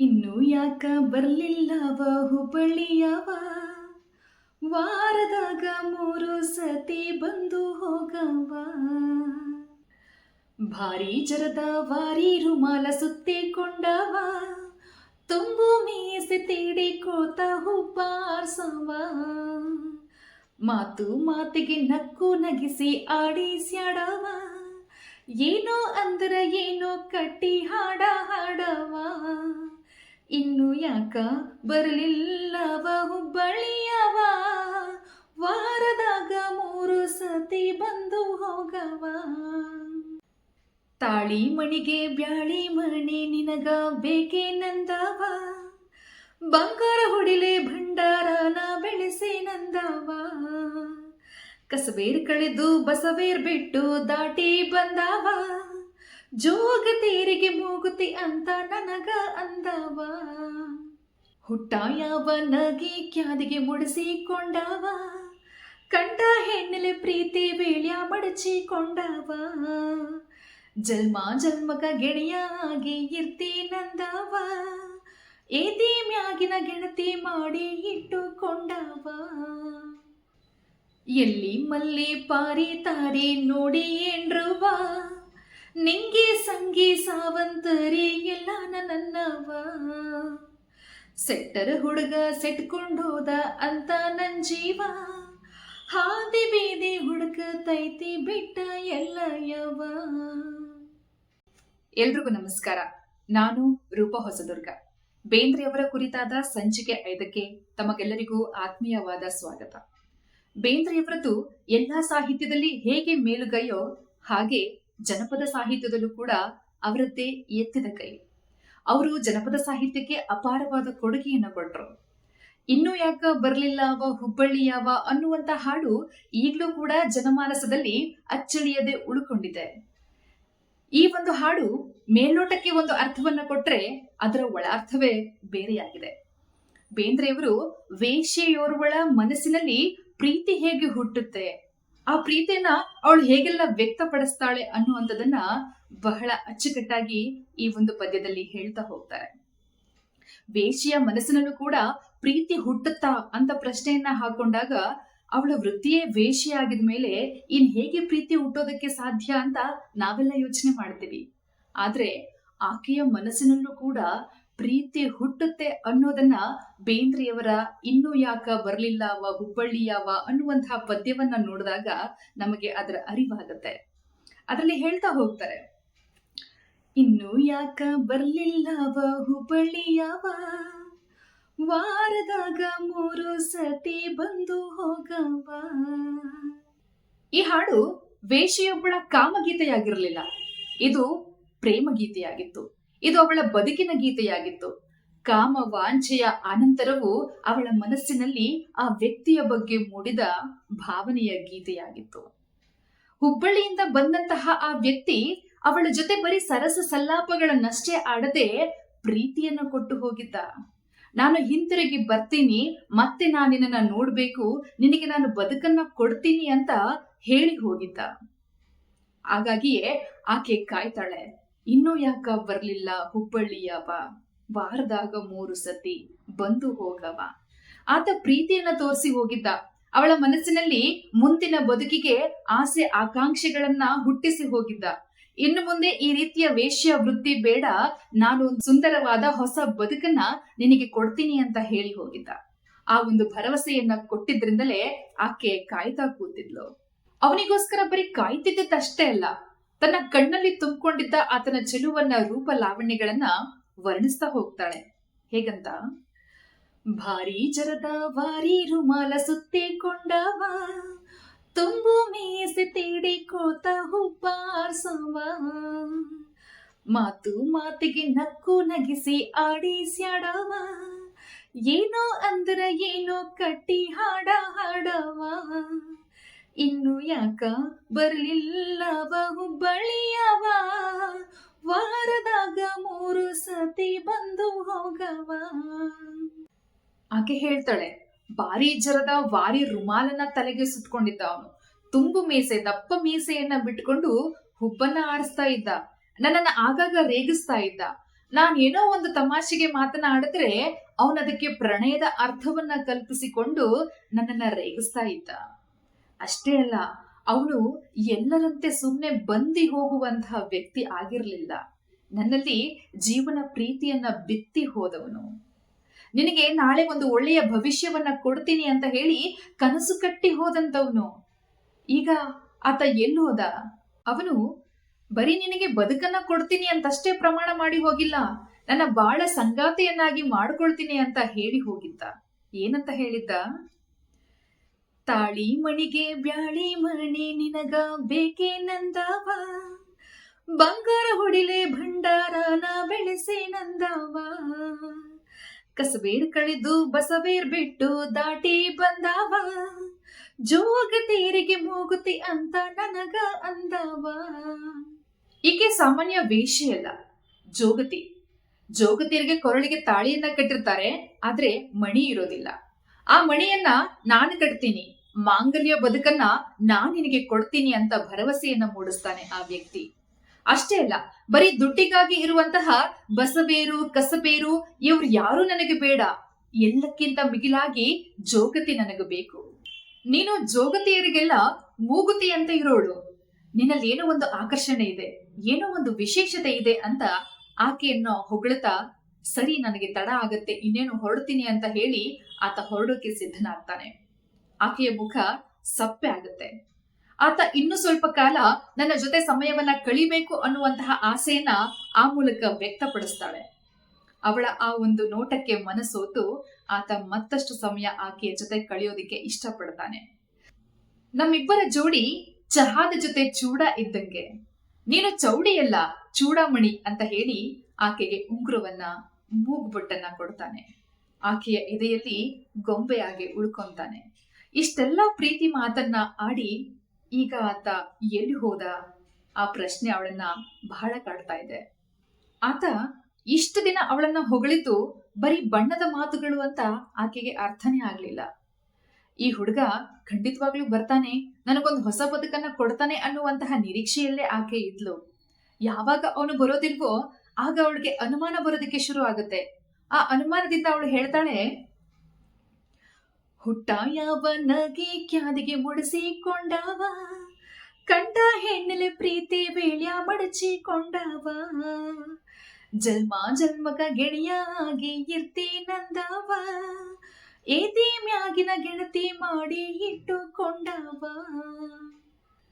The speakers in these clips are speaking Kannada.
ಇನ್ನು ಯಾಕ ಬರ್ಲಿಲ್ಲವ ಹುಬ್ಬಳ್ಳಿಯವ ವಾರದಾಗ ಮೂರು ಸತಿ ಬಂದು ಹೋಗವ ಭಾರಿ ಜರದ ವಾರಿ ರುಮಾಲ ಸುತ್ತಿಕೊಂಡವ ತುಂಬು ಮೀಸೆ ತೀಡಿಕೋತ ಹುಬ್ಬಾರ್ಸವ ಮಾತು ಮಾತಿಗೆ ನಕ್ಕು ನಗಿಸಿ ಆಡಿಸ್ಯಾಡವ ಏನೋ ಅಂದ್ರ ಏನೋ ಕಟ್ಟಿ ಹಾಡ ಹಾಡವ ಇನ್ನು ಯಾಕ ಬರಲಿಲ್ಲವ ಹುಬ್ಬಳ್ಳಿಯವ? ವಾರದಾಗ ಮೂರು ಸತಿ ಬಂದು ಹೋಗವ. ತಾಳಿ ಮಣಿಗೆ ಬ್ಯಾಳಿ ಮಣಿ ನಿನಗ ಬೇಕೆ ನಂದವ. ಬಂಗಾರ ಹೊಡಿಲೆ ಭಂಡಾರನ ಬೆಳೆಸಿ ನಂದವ. ಕಸಬೇರ್ ಕಳೆದು ಬಸವೇರ್ ಬಿಟ್ಟು ದಾಟಿ ಬಂದವ. ಜೋಗ ತೀರಿಗೆ ಮೂಗುತಿ ಅಂತ ನನಗ ಅಂದವ ಹುಟ್ಟ ಯಾವ ನಗಿ ಕ್ಯಾದಿಗೆ ಮುಡಿಸಿಕೊಂಡವ ಕಂಡ ಹೆಣ್ಣಲೆ ಪ್ರೀತಿ ಬೇಳ್ಯ ಮಡಚಿಕೊಂಡವ. ಜನ್ಮ ಜನ್ಮಕ ಗೆಣೆಯಾಗಿ ಇರ್ತಿ ನಂದವ. ಏದಿ ಮ್ಯಾಗಿನ ಗೆಣತಿ ಮಾಡಿ ಇಟ್ಟುಕೊಂಡವ. ಎಲ್ಲಿ ಮಲ್ಲಿ ಪಾರಿ ತಾರಿ ನೋಡಿ ಏನ್ರವ್ವ. ನಿಂಗೆ ಸಂಗಿ ಸಾವಂತರಿ ಎಲ್ಲ ನನ್ನವ ಸೆಟ್ಟರ ಹುಡುಗ ಸೆಟ್ಕೊಂಡೋದ ಅಂತ ನನ್ ಜೀವ. ಹಾದಿ ಬೀದಿ ಹುಡುಗ ತೈತಿ ಬಿಟ್ಟ ಎಲ್ಲ ಯವ ಎಲ್ರಿಗೂ ನಮಸ್ಕಾರ. ನಾನು ರೂಪ ಹೊಸದುರ್ಗ. ಬೇಂದ್ರೆಯವರ ಕುರಿತಾದ ಸಂಚಿಕೆ ಐದಕ್ಕೆ ತಮಗೆಲ್ಲರಿಗೂ ಆತ್ಮೀಯವಾದ ಸ್ವಾಗತ. ಬೇಂದ್ರೆಯವರದು ಎಲ್ಲಾ ಸಾಹಿತ್ಯದಲ್ಲಿ ಹೇಗೆ ಮೇಲುಗೈಯೋ ಹಾಗೆ ಜನಪದ ಸಾಹಿತ್ಯದಲ್ಲೂ ಕೂಡ ಅವರದ್ದೇ ಎತ್ತಿದ ಕೈ. ಅವರು ಜನಪದ ಸಾಹಿತ್ಯಕ್ಕೆ ಅಪಾರವಾದ ಕೊಡುಗೆಯನ್ನು ಕೊಟ್ಟರು ಇನ್ನೂ ಯಾಕ ಬರ್ಲಿಲ್ಲ ಅವ ಹುಬ್ಬಳ್ಳಿಯವ ಅನ್ನುವಂತ ಹಾಡು ಈಗಲೂ ಕೂಡ ಜನಮಾನಸದಲ್ಲಿ ಅಚ್ಚಳಿಯದೆ ಉಳ್ಕೊಂಡಿದೆ. ಈ ಒಂದು ಹಾಡು ಮೇಲ್ನೋಟಕ್ಕೆ ಒಂದು ಅರ್ಥವನ್ನ ಕೊಟ್ರೆ ಅದರ ಒಳಾರ್ಥವೇ ಬೇರೆಯಾಗಿದೆ. ಬೇಂದ್ರೆಯವರು ವೇಶ್ಯೆಯೋರ್ವಳ ಮನಸ್ಸಿನಲ್ಲಿ ಪ್ರೀತಿ ಹೇಗೆ ಹುಟ್ಟುತ್ತೆ? ಆ ಪ್ರೀತಿಯನ್ನ ಅವಳು ಹೇಗೆಲ್ಲ ವ್ಯಕ್ತಪಡಿಸ್ತಾಳೆ ಅನ್ನುವಂಥದ್ದನ್ನ ಬಹಳ ಅಚ್ಚುಕಟ್ಟಾಗಿ ಈ ಒಂದು ಪದ್ಯದಲ್ಲಿ ಹೇಳ್ತಾ ಹೋಗ್ತಾರೆ. ವೇಶಿಯ ಮನಸ್ಸಿನಲ್ಲೂ ಕೂಡ ಪ್ರೀತಿ ಹುಟ್ಟುತ್ತಾ ಅಂತ ಪ್ರಶ್ನೆಯನ್ನ ಹಾಕೊಂಡಾಗ ಅವಳ ವೃತ್ತಿಯೇ ವೇಶ್ಯೆ ಆಗಿದ ಮೇಲೆ ಇನ್ ಹೇಗೆ ಪ್ರೀತಿ ಹುಟ್ಟೋದಕ್ಕೆ ಸಾಧ್ಯ ಅಂತ ನಾವೆಲ್ಲ ಯೋಚನೆ ಮಾಡ್ತೀವಿ. ಆದ್ರೆ ಆಕೆಯ ಮನಸ್ಸಿನಲ್ಲೂ ಕೂಡ ಪ್ರೀತಿ ಹುಟ್ಟುತ್ತೆ ಅನ್ನೋದನ್ನ ಬೇಂದ್ರೆಯವರ ಇನ್ನೂ ಯಾಕ ಬರಲಿಲ್ಲವ ಹುಬ್ಬಳ್ಳಿಯವ ಅನ್ನುವಂತಹ ಪದ್ಯವನ್ನ ನೋಡಿದಾಗ ನಮಗೆ ಅದರ ಅರಿವಾಗುತ್ತೆ. ಅದರಲ್ಲಿ ಹೇಳ್ತಾ ಹೋಗ್ತಾರೆ, ಇನ್ನು ಯಾಕ ಬರ್ಲಿಲ್ಲವ ಹುಬ್ಬಳ್ಳಿಯವ ವಾರದಾಗ ಮೂರು ಸತಿ ಬಂದು ಹೋಗವ? ಈ ಹಾಡು ವೇಷಿಯೊಬ್ಬಳ ಕಾಮಗೀತೆಯಾಗಿರಲಿಲ್ಲ. ಇದು ಪ್ರೇಮ ಗೀತೆಯಾಗಿತ್ತು ಇದು ಅವಳ ಬದುಕಿನ ಗೀತೆಯಾಗಿತ್ತು. ಕಾಮ ವಾಂಛೆಯ ಅನಂತರವೂ ಅವಳ ಮನಸ್ಸಿನಲ್ಲಿ ಆ ವ್ಯಕ್ತಿಯ ಬಗ್ಗೆ ಮೂಡಿದ ಭಾವನೆಯ ಗೀತೆಯಾಗಿತ್ತು. ಹುಬ್ಬಳ್ಳಿಯಿಂದ ಬಂದಂತಹ ಆ ವ್ಯಕ್ತಿ ಅವಳ ಜೊತೆ ಬರೀ ಸರಸ ಸಲ್ಲಾಪಗಳನ್ನಷ್ಟೇ ಆಡದೆ ಪ್ರೀತಿಯನ್ನು ಕೊಟ್ಟು ಹೋಗಿದ್ದ. ನಾನು ಹಿಂತಿರುಗಿ ಬರ್ತೀನಿ, ಮತ್ತೆ ನಾನು ನಿನ್ನನ್ನ ನೋಡ್ಬೇಕು, ನಿನಗೆ ನಾನು ಬದುಕನ್ನ ಕೊಡ್ತೀನಿ ಅಂತ ಹೇಳಿ ಹೋಗಿದ್ದ. ಹಾಗಾಗಿಯೇ ಆಕೆ ಕಾಯ್ತಾಳೆ. ಇನ್ನೂ ಯಾಕ ಬರ್ಲಿಲ್ಲ ಹುಬ್ಬಳ್ಳಿಯವ ವಾರದಾಗ ಮೂರು ಸತಿ ಬಂದು ಹೋಗವ. ಆತ ಪ್ರೀತಿಯನ್ನ ತೋರಿಸಿ ಹೋಗಿದ್ದ. ಅವಳ ಮನಸ್ಸಿನಲ್ಲಿ ಮುಂದಿನ ಬದುಕಿಗೆ ಆಸೆ ಆಕಾಂಕ್ಷೆಗಳನ್ನ ಹುಟ್ಟಿಸಿ ಹೋಗಿದ್ದ. ಇನ್ನು ಮುಂದೆ ಈ ರೀತಿಯ ವೇಶ್ಯ ವೃತ್ತಿ ಬೇಡ. ನಾನು ಸುಂದರವಾದ ಹೊಸ ಬದುಕನ್ನ ನಿನಗೆ ಕೊಡ್ತೀನಿ ಅಂತ ಹೇಳಿ ಹೋಗಿದ್ದ. ಆ ಒಂದು ಭರವಸೆಯನ್ನ ಕೊಟ್ಟಿದ್ರಿಂದಲೇ ಆಕೆ ಕಾಯ್ತಾ ಕೂತಿದ್ಲು. ಅವನಿಗೋಸ್ಕರ ಬರೀ ಕಾಯ್ತಿದ್ದಷ್ಟೇ ಅಲ್ಲ ತನ್ನ ಕಣ್ಣಲ್ಲಿ ತುಂಬಿಕೊಂಡಿದ್ದ ಆತನ ಚೆಲುವನ್ನ ರೂಪ ಲಾವಣ್ಯಗಳನ್ನ ವರ್ಣಿಸ್ತಾ ಹೋಗ್ತಾಳೆ. ಹೇಗಂತ? ಭಾರಿ ಜರದ ವಾರಿ ರುಮಾಲ ಸುತ್ತಿಕೊಂಡವ ತುಂಬು ಮೀಸೆ ತೀಡಿಕೋತ ಹುಬ್ಬಾರ್ಸವ. ಮಾತು ಮಾತಿಗೆ ನಕ್ಕು ನಗಿಸಿ ಆಡಿಸ್ಯಾಡವ, ಏನೋ ಅಂದ್ರ ಏನೋ ಕಟ್ಟಿ ಹಾಡ ಹಾಡವ. ಇನ್ನು ಯಾಕ ಬರಲಿಲ್ಲ ಬಳಿಯವ ವಾರದಾಗ ಮೂರು ಸತಿ ಬಂದು ಹೋಗವ. ಆಕೆ ಹೇಳ್ತಾಳೆ, ಭಾರಿ ಜರದ ವಾರಿ ರುಮಾಲನ್ನ ತಲೆಗೆ ಸುತ್ಕೊಂಡಿದ್ದ ಅವನು ತುಂಬು ಮೀಸೆ, ದಪ್ಪ ಮೀಸೆಯನ್ನ ಬಿಟ್ಕೊಂಡು ಹುಬ್ಬನ್ನ ಆಡಿಸ್ತಾ ಇದ್ದ. ನನ್ನನ್ನ ಆಗಾಗ ರೇಗಿಸ್ತಾ ಇದ್ದ. ನಾನೇನೋ ಒಂದು ತಮಾಷೆಗೆ ಮಾತನಾಡಿದ್ರೆ ಅವನದಕ್ಕೆ ಪ್ರಣಯದ ಅರ್ಥವನ್ನ ಕಲ್ಪಿಸಿಕೊಂಡು ನನ್ನನ್ನ ರೇಗಿಸ್ತಾ ಇದ್ದ. ಅಷ್ಟೇ ಅಲ್ಲ, ಅವಳು ಎಲ್ಲರಂತೆ ಸುಮ್ಮನೆ ಬಂದಿ ಹೋಗುವಂತಹ ವ್ಯಕ್ತಿ ಆಗಿರಲಿಲ್ಲ. ನನ್ನಲ್ಲಿ ಜೀವನ ಪ್ರೀತಿಯನ್ನ ಬಿತ್ತಿ ಹೋದವನು. ನಿನಗೆ ನಾಳೆ ಒಂದು ಒಳ್ಳೆಯ ಭವಿಷ್ಯವನ್ನ ಕೊಡ್ತೀನಿ ಅಂತ ಹೇಳಿ ಕನಸು ಕಟ್ಟಿ ಹೋದಂತವನು. ಈಗ ಆತ ಎಲ್ಲಿ ಹೋದ? ಅವನು, ಬರೀ ನಿನಗೆ ಬದುಕನ್ನ ಕೊಡ್ತೀನಿ ಅಂತಷ್ಟೇ ಪ್ರಮಾಣ ಮಾಡಿ ಹೋಗಿಲ್ಲ. ನನ್ನ ಬಾಳ ಸಂಗಾತಿಯನ್ನಾಗಿ ಮಾಡ್ಕೊಳ್ತೀನಿ ಅಂತ ಹೇಳಿ ಹೋಗಿದ್ದ. ಏನಂತ ಹೇಳಿದ್ದ? ತಾಳಿ ಮಣಿಗೆ ಬ್ಯಾಳಿ ಮಣಿ ನಿನಗ ಬೇಕೇ ನಂದವ? ಬಂಗಾರ ಹೊಡಿಲೆ ಭಂಡಾರನ ಬೆಳೆಸಿ ನಂದವ? ಕಸಬೇರ್ ಕಳೆದು ಬಸವೇರ್ ಬಿಟ್ಟು ದಾಟಿ ಬಂದವ? ಜೋಗ ತೀರಿಗೆ ಮೂಗುತಿ ಅಂತ ನನಗ ಅಂದವ? ಈಕೆ ಸಾಮಾನ್ಯ ವೇಷಿಯಲ್ಲ ಜೋಗತಿ. ಜೋಗತಿಯರಿಗೆ ಕೊರಳಿಗೆ ತಾಳಿಯನ್ನ ಕಟ್ಟಿರ್ತಾರೆ, ಆದ್ರೆ ಮಣಿ ಇರೋದಿಲ್ಲ. ಆ ಮಣಿಯನ್ನ ನಾನು ಕಟ್ತೀನಿ. ಮಾಂಗಲ್ಯ ಬದುಕನ್ನ ನಾನ್ ನಿನಗೆ ಕೊಡ್ತೀನಿ ಅಂತ ಭರವಸೆಯನ್ನ ಮೂಡಿಸ್ತಾನೆ ಆ ವ್ಯಕ್ತಿ. ಅಷ್ಟೇ ಅಲ್ಲ, ಬರೀ ದುಡ್ಡಿಗಾಗಿ ಇರುವಂತಹ ಬಸಬೇರು ಕಸಬೇರು ಇವ್ರು ಯಾರು ನನಗೆ ಬೇಡ. ಎಲ್ಲಕ್ಕಿಂತ ಮಿಗಿಲಾಗಿ ಜೋಗತಿ ನನಗೆ ಬೇಕು. ನೀನು ಜೋಗತಿಯರಿಗೆಲ್ಲ ಮೂಗುತಿ ಅಂತ ಇರೋಳು. ನಿನ್ನಲ್ಲಿ ಏನೋ ಒಂದು ಆಕರ್ಷಣೆ ಇದೆ, ಏನೋ ಒಂದು ವಿಶೇಷತೆ ಇದೆ ಅಂತ ಆಕೆಯನ್ನ ಹೊಗಳ್ತಾ ಸರಿ, ನನಗೆ ತಡ ಆಗತ್ತೆ, ಇನ್ನೇನು ಹೊರಡ್ತೀನಿ ಅಂತ ಹೇಳಿ ಆತ ಹೊರಡೋಕೆ ಸಿದ್ಧನಾಗ್ತಾನೆ. ಆಕೆಯ ಮುಖ ಸಪ್ಪೆ ಆಗುತ್ತೆ. ಆತ ಇನ್ನು ಸ್ವಲ್ಪ ಕಾಲ ನನ್ನ ಜೊತೆ ಸಮಯವನ್ನ ಕಳಿಬೇಕು ಅನ್ನುವಂತಹ ಆಸೆಯನ್ನ ಆ ಮೂಲಕ ವ್ಯಕ್ತಪಡಿಸ್ತಾಳೆ. ಅವಳ ಆ ಒಂದು ನೋಟಕ್ಕೆ ಮನಸೋತು ಆತ ಮತ್ತಷ್ಟು ಸಮಯ ಆಕೆಯ ಜೊತೆ ಕಳೆಯೋದಿಕ್ಕೆ ಇಷ್ಟಪಡ್ತಾನೆ. ನಮ್ಮಿಬ್ಬರ ಜೋಡಿ ಚಹಾದ ಜೊತೆ ಚೂಡ ಇದ್ದಂಗೆ. ನೀನು ಚೌಡಿಯಲ್ಲ ಚೂಡಾಮಣಿ ಅಂತ ಹೇಳಿ ಆಕೆಗೆ ಉಂಗುರವನ್ನ ಮೂಗುಬೊಟ್ಟನ್ನ ಕೊಡ್ತಾನೆ. ಆಕೆಯ ಎದೆಯಲ್ಲಿ ಗೊಂಬೆಯಾಗಿ ಉಳ್ಕೊಂತಾನೆ. ಇಷ್ಟೆಲ್ಲ ಪ್ರೀತಿ ಮಾತನ್ನ ಆಡಿ ಈಗ ಆತ ಎಲ್ಲಿ ಹೋದ? ಆ ಪ್ರಶ್ನೆ ಅವಳನ್ನ ಬಹಳ ಕಾಡ್ತಾ ಇದೆ. ಆತ ಇಷ್ಟು ದಿನ ಅವಳನ್ನ ಹೊಗಳಿದ್ದು ಬರೀ ಬಣ್ಣದ ಮಾತುಗಳು ಅಂತ ಆಕೆಗೆ ಅರ್ಥನೇ ಆಗ್ಲಿಲ್ಲ. ಈ ಹುಡುಗ ಖಂಡಿತವಾಗ್ಲೂ ಬರ್ತಾನೆ, ನನಗೊಂದು ಹೊಸ ಬದುಕನ್ನ ಕೊಡ್ತಾನೆ ಅನ್ನುವಂತಹ ನಿರೀಕ್ಷೆಯಲ್ಲೇ ಆಕೆ ಇದ್ಲು. ಯಾವಾಗ ಅವನು ಬರೋದಿಲ್ವೋ ಆಗ ಅವಳಿಗೆ ಅನುಮಾನ ಬರೋದಕ್ಕೆ ಶುರು ಆಗುತ್ತೆ. ಆ ಅನುಮಾನದಿಂದ ಅವಳು ಹೇಳ್ತಾಳೆ ಹುಟ್ಟ ಯಾವ ನಗೆ ಕ್ಯಾದಿಗೆ ಮುಡಿಸಿಕೊಂಡವ. ಕಂಡ ಹೆಣ್ಣಲೆ ಪ್ರೀತಿ ಬೇಳ್ಯ ಮಡಚಿಕೊಂಡವ. ಜನ್ಮ ಜನ್ಮಕ ಗೆಳೆಯಾಗಿ ಇರ್ತೀನಂದವ ಏತಿ ಮ್ಯಾಗಿನ ಗೆಳತಿ ಮಾಡಿ ಇಟ್ಟುಕೊಂಡವ.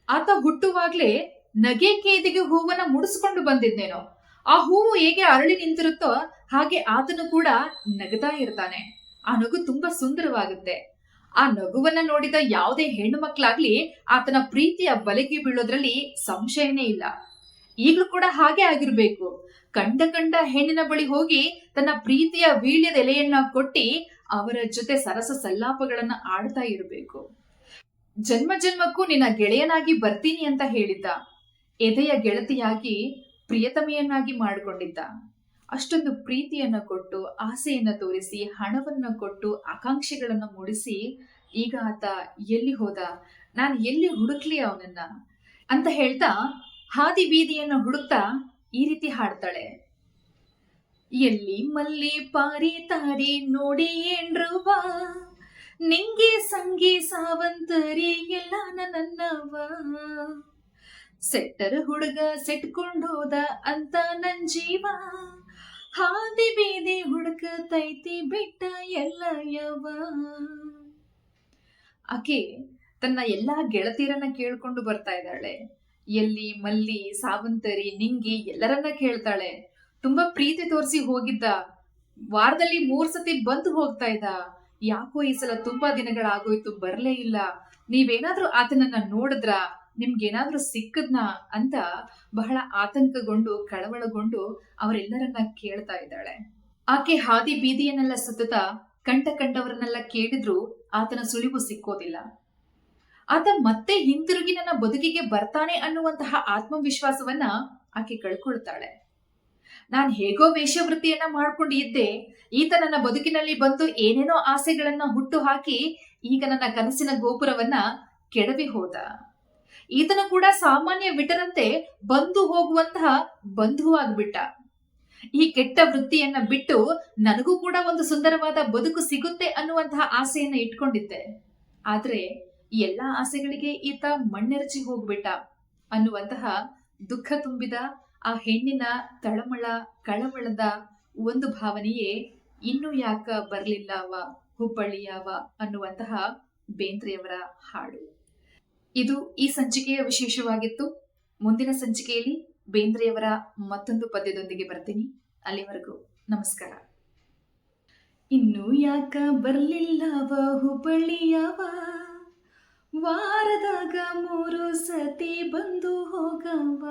ಆತ ಹುಟ್ಟುವಾಗ್ಲೇ ನಗೆ ಕೇದಿಗೆ ಹೂವನ್ನ ಮುಡಿಸ್ಕೊಂಡು ಬಂದಿದ್ದೇನೋ ಆ ಹೂವು ಹೇಗೆ ಅರಳಿ ನಿಂತಿರುತ್ತೋ ಹಾಗೆ ಆತನು ಕೂಡ ನಗತಾ ಇರ್ತಾನೆ. ಆ ನಗು ತುಂಬಾ ಸುಂದರವಾಗುತ್ತೆ. ಆ ನಗುವನ್ನ ನೋಡಿದ ಯಾವುದೇ ಹೆಣ್ಣು ಮಕ್ಕಳಾಗ್ಲಿ ಆತನ ಪ್ರೀತಿಯ ಬಲೆಗೆ ಬೀಳೋದ್ರಲ್ಲಿ ಸಂಶಯನೇ ಇಲ್ಲ. ಈಗಲೂ ಕೂಡ ಹಾಗೆ ಆಗಿರ್ಬೇಕು. ಕಂಡ ಕಂಡ ಹೆಣ್ಣಿನ ಬಳಿ ಹೋಗಿ ತನ್ನ ಪ್ರೀತಿಯ ವೀಳ್ಯದ ಎಲೆಯನ್ನ ಕೊಟ್ಟಿ ಅವರ ಜೊತೆ ಸರಸ ಸಲ್ಲಾಪಗಳನ್ನ ಆಡ್ತಾ ಇರಬೇಕು. ಜನ್ಮ ಜನ್ಮಕ್ಕೂ ನಿನ್ನ ಗೆಳೆಯನಾಗಿ ಬರ್ತೀನಿ ಅಂತ ಹೇಳಿದ್ದ. ಎದೆಯ ಗೆಳತಿಯಾಗಿ ಪ್ರಿಯತಮೆಯನ್ನಾಗಿ ಮಾಡಿಕೊಂಡಿದ್ದ. ಅಷ್ಟೊಂದು ಪ್ರೀತಿಯನ್ನು ಕೊಟ್ಟು, ಆಸೆಯನ್ನು ತೋರಿಸಿ, ಹಣವನ್ನು ಕೊಟ್ಟು, ಆಕಾಂಕ್ಷೆಗಳನ್ನು ಮೂಡಿಸಿ, ಈಗ ಆತ ಎಲ್ಲಿ ಹೋದ? ನಾನು ಎಲ್ಲಿ ಹುಡುಕ್ಲಿ ಅವನನ್ನ? ಅಂತ ಹೇಳ್ತಾ ಹಾದಿ ಬೀದಿಯನ್ನ ಹುಡುಕ್ತಾ ಈ ರೀತಿ ಹಾಡ್ತಾಳೆ. ಎಲ್ಲಿ ಮಲ್ಲಿ ಪಾರಿ ತಾರಿ ನೋಡಿ ಏನ್ರುವ ನಿಂಗೆ ಸಂಗಿ ಸಾವಂತರಿ ಎಲ್ಲ ನನ್ನವ ಸೆಟ್ಟರ್ ಹುಡುಗ ಸೆಟ್ಕೊಂಡೋದ ಅಂತ ನನ್ ಜೀವ. ಹಾದಿ ಬೀದಿ ಹುಡುಕ ತೈತಿ ಬಿಟ್ಟ ಎಲ್ಲ ಯವ ಆಕೆ ತನ್ನ ಎಲ್ಲಾ ಗೆಳತಿಯರನ್ನ ಕೇಳ್ಕೊಂಡು ಬರ್ತಾ ಇದ್ದಾಳೆ. ಎಲ್ಲಿ, ಮಲ್ಲಿ, ಸಾವಂತರಿ, ನಿಂಗಿ ಎಲ್ಲರನ್ನ ಕೇಳ್ತಾಳೆ. ತುಂಬಾ ಪ್ರೀತಿ ತೋರಿಸಿ ಹೋಗಿದ್ದ. ವಾರದಲ್ಲಿ ಮೂರ್ ಸತಿ ಬಂದು ಹೋಗ್ತಾ ಇದ್ದ. ಯಾಕೋ ಈ ಸಲ ತುಂಬಾ ದಿನಗಳಾಗೋಯ್ತು, ಬರ್ಲೇ ಇಲ್ಲ. ನೀವೇನಾದ್ರೂ ಆತನನ್ನ ನೋಡಿದ್ರ? ನಿಮ್ಗೇನಾದ್ರೂ ಸಿಕ್ಕದ್ನ ಅಂತ ಬಹಳ ಆತಂಕಗೊಂಡು, ಕಳವಳಗೊಂಡು ಅವರೆಲ್ಲರನ್ನ ಕೇಳ್ತಾ ಇದ್ದಾಳೆ. ಆಕೆ ಹಾದಿ ಬೀದಿಯನ್ನೆಲ್ಲ ಸುತ್ತುತ್ತಾ ಕಂಠ ಕಂಡವರನ್ನೆಲ್ಲ ಕೇಳಿದ್ರು ಆತನ ಸುಳಿವು ಸಿಕ್ಕೋದಿಲ್ಲ. ಆತ ಮತ್ತೆ ಹಿಂತಿರುಗಿ ನನ್ನ ಬದುಕಿಗೆ ಬರ್ತಾನೆ ಅನ್ನುವಂತಹ ಆತ್ಮವಿಶ್ವಾಸವನ್ನ ಆಕೆ ಕಳ್ಕೊಳ್ತಾಳೆ. ನಾನು ಹೇಗೋ ವೇಷವೃತ್ತಿಯನ್ನ ಮಾಡ್ಕೊಂಡು ಇದ್ದೆ ಈತ ನನ್ನ ಬದುಕಿನಲ್ಲಿ ಬಂದು ಏನೇನೋ ಆಸೆಗಳನ್ನ ಹುಟ್ಟು ಹಾಕಿ ಈಗ ನನ್ನ ಕನಸಿನ ಗೋಪುರವನ್ನ ಕೆಡವಿ ಹೋದ. ಈತನ ಕೂಡ ಸಾಮಾನ್ಯ ವಿಟರಂತೆ ಬಂದು ಹೋಗುವಂತಹ ಬಂಧುವಾಗ್ಬಿಟ್ಟ ಈ ಕೆಟ್ಟ ವೃತ್ತಿಯನ್ನ ಬಿಟ್ಟು ನನಗೂ ಕೂಡ ಒಂದು ಸುಂದರವಾದ ಬದುಕು ಸಿಗುತ್ತೆ ಅನ್ನುವಂತಹ ಆಸೆಯನ್ನ ಇಟ್ಕೊಂಡಿದ್ದೆ. ಆದ್ರೆ ಎಲ್ಲಾ ಆಸೆಗಳಿಗೆ ಈತ ಮಣ್ಣೆರಚಿ ಹೋಗ್ಬಿಟ್ಟ ಅನ್ನುವಂತಹ ದುಃಖ ತುಂಬಿದ ಆ ಹೆಣ್ಣಿನ ತಳಮಳ, ಕಳಮಳದ ಒಂದು ಭಾವನೆಯೇ ಇನ್ನು ಯಾಕ ಬರ್ಲಿಲ್ಲವ ಹುಬ್ಬಳ್ಳಿಯವ ಅನ್ನುವಂತಹ ಬೇಂದ್ರೆಯವರ ಹಾಡು. ಇದು ಈ ಸಂಚಿಕೆಯ ವಿಶೇಷವಾಗಿತ್ತು. ಮುಂದಿನ ಸಂಚಿಕೆಯಲ್ಲಿ ಬೇಂದ್ರೆಯವರ ಮತ್ತೊಂದು ಪದ್ಯದೊಂದಿಗೆ ಬರ್ತೀನಿ. ಅಲ್ಲಿವರೆಗೂ ನಮಸ್ಕಾರ. ಇನ್ನು ಯಾಕ ಬರ್ಲಿಲ್ಲವ ಹುಬ್ಬಳ್ಳಿಯವ ವಾರದಾಗ ಮೂರು ಸತಿ ಬಂದು ಹೋಗವ?